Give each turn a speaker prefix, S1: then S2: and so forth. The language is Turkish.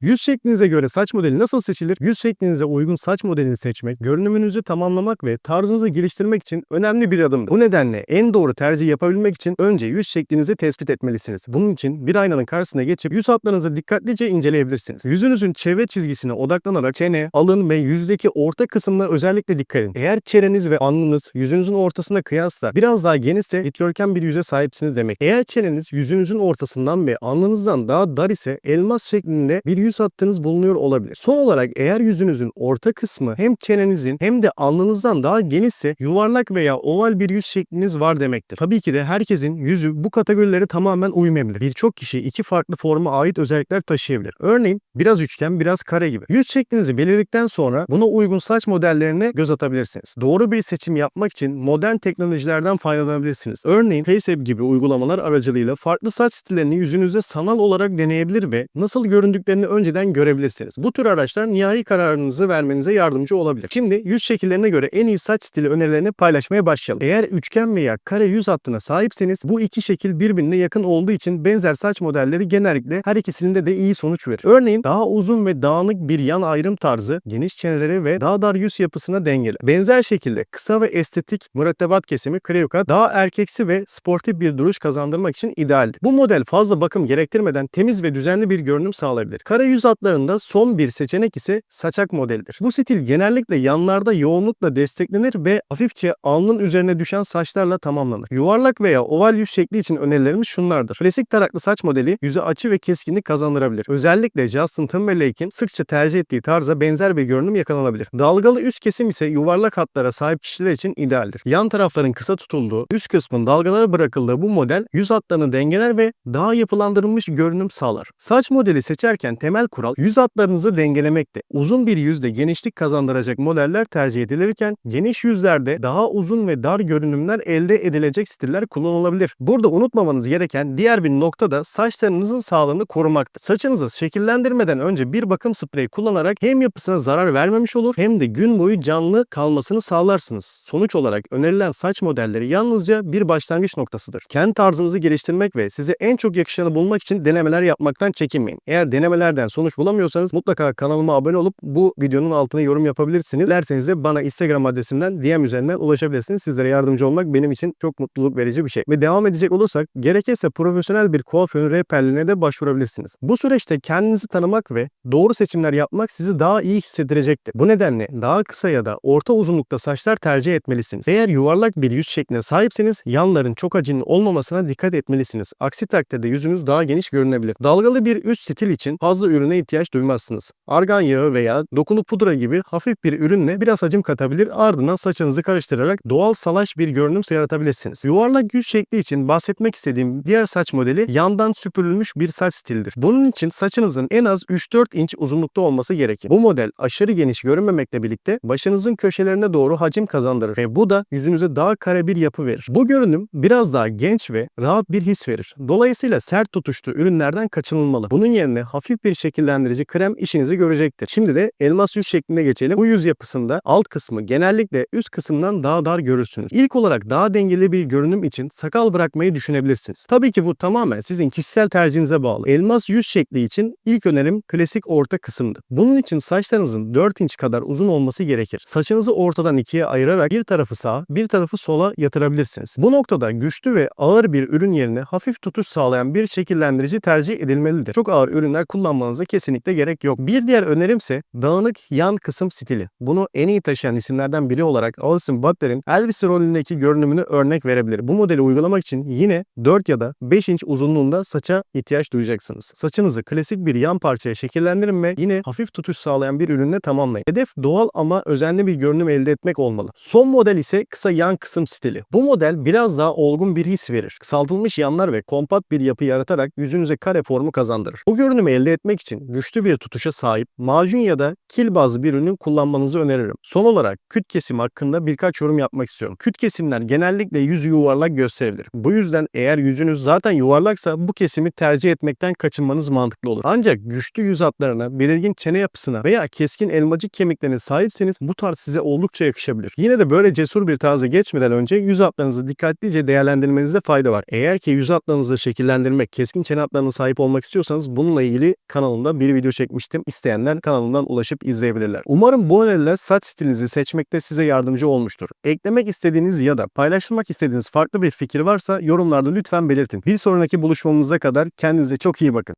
S1: Yüz şeklinize göre saç modeli nasıl seçilir? Yüz şeklinize uygun saç modelini seçmek, görünümünüzü tamamlamak ve tarzınızı geliştirmek için önemli bir adımdır. Bu nedenle en doğru tercih yapabilmek için önce yüz şeklinizi tespit etmelisiniz. Bunun için bir aynanın karşısına geçip yüz hatlarınızı dikkatlice inceleyebilirsiniz. Yüzünüzün çevre çizgisine odaklanarak çene, alın ve yüzdeki orta kısmına özellikle dikkat edin. Eğer çeneniz ve alnınız yüzünüzün ortasına kıyasla biraz daha genişse dikdörtgen bir yüze sahipsiniz demek. Eğer çeneniz yüzünüzün ortasından ve alnınızdan daha dar ise elmas şeklinde bir yüz hattınız bulunuyor olabilir. Son olarak eğer yüzünüzün orta kısmı hem çenenizin hem de alnınızdan daha genişse yuvarlak veya oval bir yüz şekliniz var demektir. Tabii ki de herkesin yüzü bu kategorilere tamamen uymayabilir. Birçok kişi iki farklı forma ait özellikler taşıyabilir. Örneğin biraz üçgen biraz kare gibi. Yüz şeklinizi belirledikten sonra buna uygun saç modellerine göz atabilirsiniz. Doğru bir seçim yapmak için modern teknolojilerden faydalanabilirsiniz. Örneğin FaceApp gibi uygulamalar aracılığıyla farklı saç stillerini yüzünüzde sanal olarak deneyebilir ve nasıl göründüklerini önceden görebilirsiniz. Bu tür araçlar nihai kararınızı vermenize yardımcı olabilir. Şimdi yüz şekillerine göre en iyi saç stili önerilerini paylaşmaya başlayalım. Eğer üçgen veya kare yüz hattına sahipseniz bu iki şekil birbirine yakın olduğu için benzer saç modelleri genellikle her ikisinde de iyi sonuç verir. Örneğin daha uzun ve dağınık bir yan ayrım tarzı, geniş çeneleri ve daha dar yüz yapısına dengeli. Benzer şekilde kısa ve estetik mürettebat kesimi cut daha erkeksi ve sportif bir duruş kazandırmak için idealdir. Bu model fazla bakım gerektirmeden temiz ve düzenli bir görünüm sağlayabilir. Kare yüz hatlarında son bir seçenek ise saçak modelidir. Bu stil genellikle yanlarda yoğunlukla desteklenir ve hafifçe alnın üzerine düşen saçlarla tamamlanır. Yuvarlak veya oval yüz şekli için önerilerimiz şunlardır. Klasik taraklı saç modeli yüze açı ve keskinlik kazandırabilir. Özellikle Justin Timberlake'in sıkça tercih ettiği tarza benzer bir görünüm yakalanabilir. Dalgalı üst kesim ise yuvarlak hatlara sahip kişiler için idealdir. Yan tarafların kısa tutulduğu, üst kısmın dalgalara bırakıldığı bu model yüz hatlarını dengeler ve daha yapılandırılmış görünüm sağlar. Saç modeli seçerken temel kural yüz hatlarınızı dengelemekte. Uzun bir yüzde genişlik kazandıracak modeller tercih edilirken geniş yüzlerde daha uzun ve dar görünümler elde edilecek stiller kullanılabilir. Burada unutmamanız gereken diğer bir nokta da saçlarınızın sağlığını korumaktır. Saçınızı şekillendirmeden önce bir bakım spreyi kullanarak hem yapısına zarar vermemiş olur hem de gün boyu canlı kalmasını sağlarsınız. Sonuç olarak önerilen saç modelleri yalnızca bir başlangıç noktasıdır. Kendi tarzınızı geliştirmek ve size en çok yakışanı bulmak için denemeler yapmaktan çekinmeyin. Eğer denemelerden sonuç bulamıyorsanız mutlaka kanalıma abone olup bu videonun altına yorum yapabilirsiniz. Dilerseniz de bana Instagram adresimden DM üzerinden ulaşabilirsiniz. Sizlere yardımcı olmak benim için çok mutluluk verici bir şey. Ve devam edecek olursak gerekirse profesyonel bir kuaförün rehberliğine de başvurabilirsiniz. Bu süreçte kendinizi tanımak ve doğru seçimler yapmak sizi daha iyi hissettirecektir. Bu nedenle daha kısa ya da orta uzunlukta saçlar tercih etmelisiniz. Eğer yuvarlak bir yüz şekline sahipseniz yanların çok acının olmamasına dikkat etmelisiniz. Aksi takdirde yüzünüz daha geniş görünebilir. Dalgalı bir üst stil için fazla ürüne ihtiyaç duymazsınız. Argan yağı veya dokulu pudra gibi hafif bir ürünle biraz hacim katabilir ardından saçınızı karıştırarak doğal salaş bir görünüm yaratabilirsiniz. Yuvarlak yüz şekli için bahsetmek istediğim diğer saç modeli yandan süpürülmüş bir saç stilidir. Bunun için saçınızın en az 3-4 inç uzunlukta olması gerekir. Bu model aşırı geniş görünmemekle birlikte başınızın köşelerine doğru hacim kazandırır ve bu da yüzünüze daha kare bir yapı verir. Bu görünüm biraz daha genç ve rahat bir his verir. Dolayısıyla sert tutuşlu ürünlerden kaçınılmalı. Bunun yerine hafif bir şekillendirici krem işinizi görecektir. Şimdi de elmas yüz şekline geçelim. Bu yüz yapısında alt kısmı genellikle üst kısımdan daha dar görürsünüz. İlk olarak daha dengeli bir görünüm için sakal bırakmayı düşünebilirsiniz. Tabii ki bu tamamen sizin kişisel tercihinize bağlı. Elmas yüz şekli için ilk önerim klasik orta kısımdır. Bunun için saçlarınızın 4 inç kadar uzun olması gerekir. Saçınızı ortadan ikiye ayırarak bir tarafı sağa, bir tarafı sola yatırabilirsiniz. Bu noktada güçlü ve ağır bir ürün yerine hafif tutuş sağlayan bir şekillendirici tercih edilmelidir. Çok ağır ürünler kullanmanıza kesinlikle gerek yok. Bir diğer önerimse dağınık yan kısım stili. Bunu en iyi taşıyan isimlerden biri olarak Austin Butler'in Elvis rolündeki görünümünü örnek verebilir. Bu modeli uygulamak için yine 4 ya da 5 inç uzunluğunda saça ihtiyaç duyacaksınız. Saçınızı klasik bir yan parçaya şekillendirin ve yine hafif tutuş sağlayan bir ürünle tamamlayın. Hedef doğal ama özenli bir görünüm elde etmek olmalı. Son model ise kısa yan kısım stili. Bu model biraz daha olgun bir his verir. Kısaltılmış yanlar ve kompakt bir yapı yaratarak yüzünüze kare formu kazandırır. Bu görünümü elde etmek için güçlü bir tutuşa sahip macun ya da kil bazlı bir ürünü kullanmanızı öneririm. Son olarak küt kesim hakkında birkaç yorum yapmak istiyorum. Küt kesimler genellikle yüzü yuvarlak gösterebilir. Bu yüzden eğer yüzünüz zaten yuvarlaksa bu kesimi tercih etmekten kaçınmanız mantıklı olur. Ancak güçlü yüz hatlarına, belirgin çene yapısına veya keskin elmacık kemiklerine sahipseniz bu tarz size oldukça yakışabilir. Yine de böyle cesur bir tarza geçmeden önce yüz hatlarınızı dikkatlice değerlendirmenizde fayda var. Eğer ki yüz hatlarınızı şekillendirmek, keskin çene hatlarına sahip olmak istiyorsanız bununla ilgili kanalım kanalında bir video çekmiştim. İsteyenler kanalımdan ulaşıp izleyebilirler. Umarım bu öneriler saç stilinizi seçmekte size yardımcı olmuştur. Eklemek istediğiniz ya da paylaşmak istediğiniz farklı bir fikir varsa yorumlarda lütfen belirtin. Bir sonraki buluşmamıza kadar kendinize çok iyi bakın.